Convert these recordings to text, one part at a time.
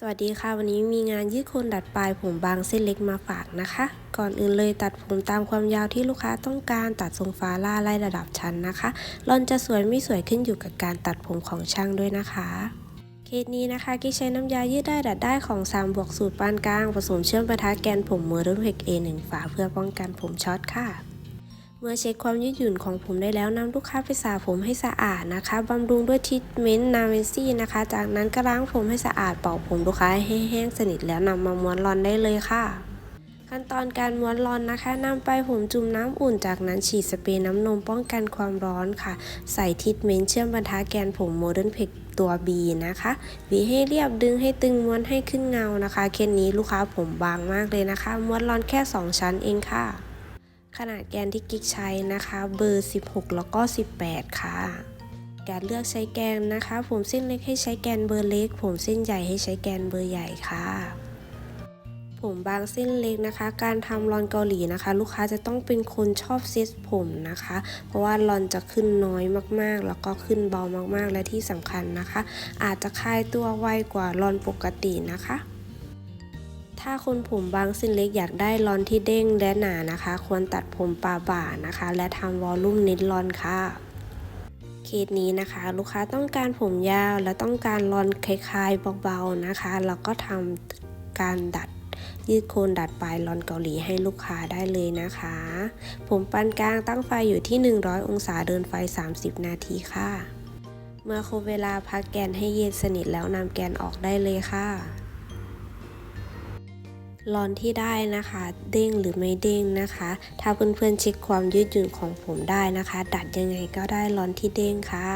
สวัสดีค่ะ วันนี้มีงานยืดโคนดัดปลายผมบางเส้นเล็กมาฝากนะคะ ก่อนอื่นเลยตัดผมตามความยาวที่ลูกค้าต้องการตัดทรงฟ้าล่าไล่ระดับชั้นนะคะรอนจะสวยไม่สวยขึ้นอยู่กับการตัดผมของช่างด้วยนะคะเคสนี้นะคะกิ๊กใช้น้ำยายืดได้ดัดได้ของ3บวกสูตรปานกลางผสมเชื่อมประทะแกนผมเมอร์ดนเพก A1 ฝาเพื่อป้องกันผมช็อตค่ะ เมื่อเช็คความยืดหยุ่นของผมได้แล้วนำลูกค้าไปสระผมให้สะอาดนะคะบำรุงด้วยทรีทเมนต์นาเวนซี่นะคะ จากนั้นก็ล้างผมให้สะอาดเป่าผมลูกค้าให้แห้งสนิทแล้วนำมาม้วนรอนได้เลยค่ะ ขั้นตอนการม้วนรอนนะคะนำไปผมจุ่มน้ำอุ่นจากนั้นฉีดสเปรย์น้ำนมป้องกันความร้อนค่ะ ใส่ทรีทเมนต์เชื่อมบรรทะแกนผมโมเดิร์นเพกตัว B นะคะบีให้เรียบดึงให้ตึงม้วนให้ขึ้นเงานะคะ เคสนี้ลูกค้าผมบางมากเลยนะคะ ม้วนรอนแค่ 2 ชั้นเองค่ะ ขนาดแกนที่กิ๊กใช้นะคะ เบอร์ 16 แล้วก็ 18 ค่ะ การเลือกใช้แกนนะคะ ผมเส้นเล็กให้ใช้แกนเบอร์เล็ก ผมเส้นใหญ่ให้ใช้แกนเบอร์ใหญ่ค่ะ ผมบางเส้นเล็กนะคะ การทำรอนเกาหลีนะคะ ลูกค้าจะต้องเป็นคนชอบเซ็ตผมนะคะ เพราะว่ารอนจะขึ้นน้อยมากๆ แล้วก็ขึ้นเบามากๆ และที่สำคัญนะคะ อาจจะคลายตัวไวกว่ารอนปกตินะคะ ถ้าคนผมบางเส้นเล็กอยากได้รอนที่เด้งและหนานะคะ ควรตัดผมปลาบ่านะคะ และทำวอลลุ่มนิดรอนค่ะเคสนี้นะคะ ลูกค้าต้องการผมยาวและต้องการรอนคล้ายๆเบาๆนะคะแล้วก็ทำการดัดยืดโคนดัดปลายรอนเกาหลีให้ลูกค้าได้เลยนะคะ ผมปานกลางตั้งไฟอยู่ที่ 100 องศาเดินไฟ 30 นาทีค่ะ เมื่อครบเวลาพักแกนให้เย็นสนิทแล้วนำแกนออกได้เลยค่ะ รอนที่ได้นะคะ เด้งหรือไม่เด้งนะคะ ถ้าเพื่อนๆเช็คความยืดหยุ่นของผมได้นะคะ ดัดยังไงก็ได้รอนที่เด้งค่ะ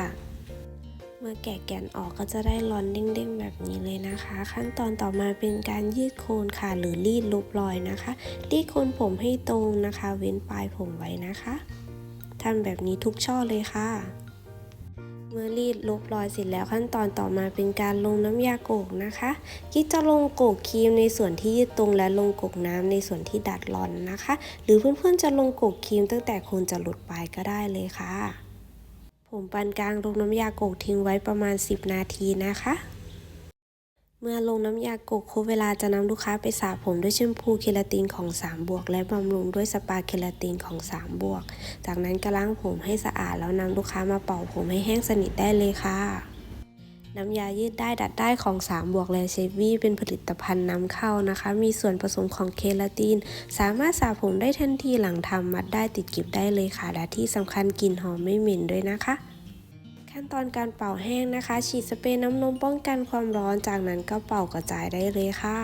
เมื่อแกะแกนออกก็จะได้รอนเด้งๆแบบนี้เลยนะคะ ขั้นตอนต่อมาเป็นการยืดโคนค่ะ หรือรีดลบรอยนะคะ รีดโคนผมให้ตรงนะคะ เว้นปลายผมไว้นะคะทำแบบนี้ทุกช่อเลยค่ะ เมื่อรีดลบรอยเสร็จแล้วขั้นตอนต่อมาเป็นการลงน้ำยาโกกนะคะ กิ๊กจะลงโกกครีมในส่วนที่ยืดตรงและลงโกกน้ำในส่วนที่ดัดรอนนะคะ หรือเพื่อนๆจะลงโกกครีมตั้งแต่โคนจะหลุดปลายก็ได้เลยค่ะ ผมปานกลางลงน้ำยาโกกทิ้งไว้ประมาณ 10 นาทีนะคะ เมื่อลงน้ำยาโกกคเวลาจะนำลูกค้าไปสระผมด้วยแชมพูเคลาตินของ 3 บวก และบำรุงด้วยสปาเคลาตินของ 3 บวก จากนั้นก็ล้างผมให้สะอาดแล้วนำลูกค้ามาเป่าผมให้แห้งสนิทได้เลยค่ะ น้ำยายืดได้ดัดได้ของ 3 บวก และเชฟวี่เป็นผลิตภัณฑ์นำเข้านะคะ มีส่วนผสมของเคลาติน สามารถสระผมได้ทันทีหลังทำมัดได้ติดกิบได้เลยค่ะ และที่สำคัญกลิ่นหอมไม่เหม็นด้วยนะคะ ขั้นตอนการเป่าแห้งนะคะ ฉีดสเปรย์น้ำนมป้องกันความร้อนจากนั้นก็เป่ากระจายได้เลยค่ะ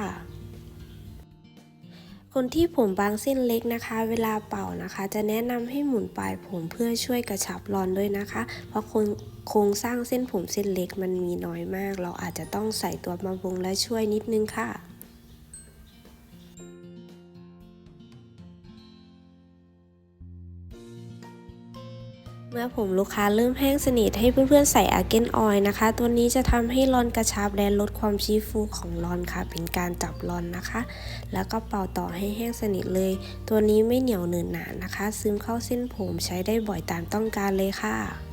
คนที่ผมบางเส้นเล็กนะคะ เวลาเป่านะคะ จะแนะนำให้หมุนปลายผมเพื่อช่วยกระชับรอนด้วยนะคะ เพราะโครงสร้างเส้นผมเส้นเล็กมันมีน้อยมาก เราอาจจะต้องใส่ตัวบำรุงและช่วยนิดนึงค่ะ มื่อผมลูกค้าเริ่มแห้งสนิทให้เพื่อนๆใส่อาเกนออยนะคะ ตัวนี้จะทำให้รอนกระชับและลดความชี้ฟูของรอนค่ะ เป็นการจับรอนนะคะ แล้วก็เป่าต่อให้แห้งสนิทเลย ตัวนี้ไม่เหนียวเนินหนานะคะ ซึมเข้าเส้นผมใช้ได้บ่อยตามต้องการเลยค่ะ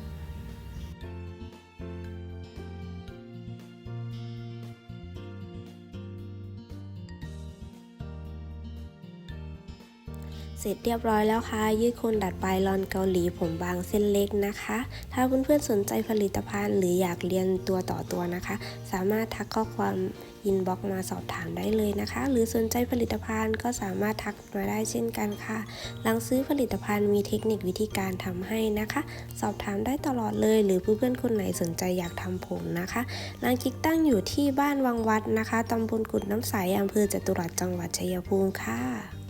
เสร็จเรียบร้อยแล้วค่ะ ยืดคนดัดปลายรอนเกาหลีผมบางเส้นเล็กนะคะ ถ้าเพื่อนๆสนใจผลิตภัณฑ์หรืออยากเรียนตัวต่อตัวนะคะ สามารถทักข้อความอินบ็อกมาสอบถามได้เลยนะคะ หรือสนใจผลิตภัณฑ์ก็สามารถทักมาได้เช่นกันค่ะ หลังซื้อผลิตภัณฑ์มีเทคนิควิธีการทำให้นะคะ สอบถามได้ตลอดเลย หรือเพื่อนๆคนไหนสนใจอยากทำผมนะคะร้านกิ๊กตั้งอยู่ที่บ้านวังวัดนะคะตำบลกุดน้ำใสอำเภอจตุรัสจังหวัดชัยภูมิค่ะ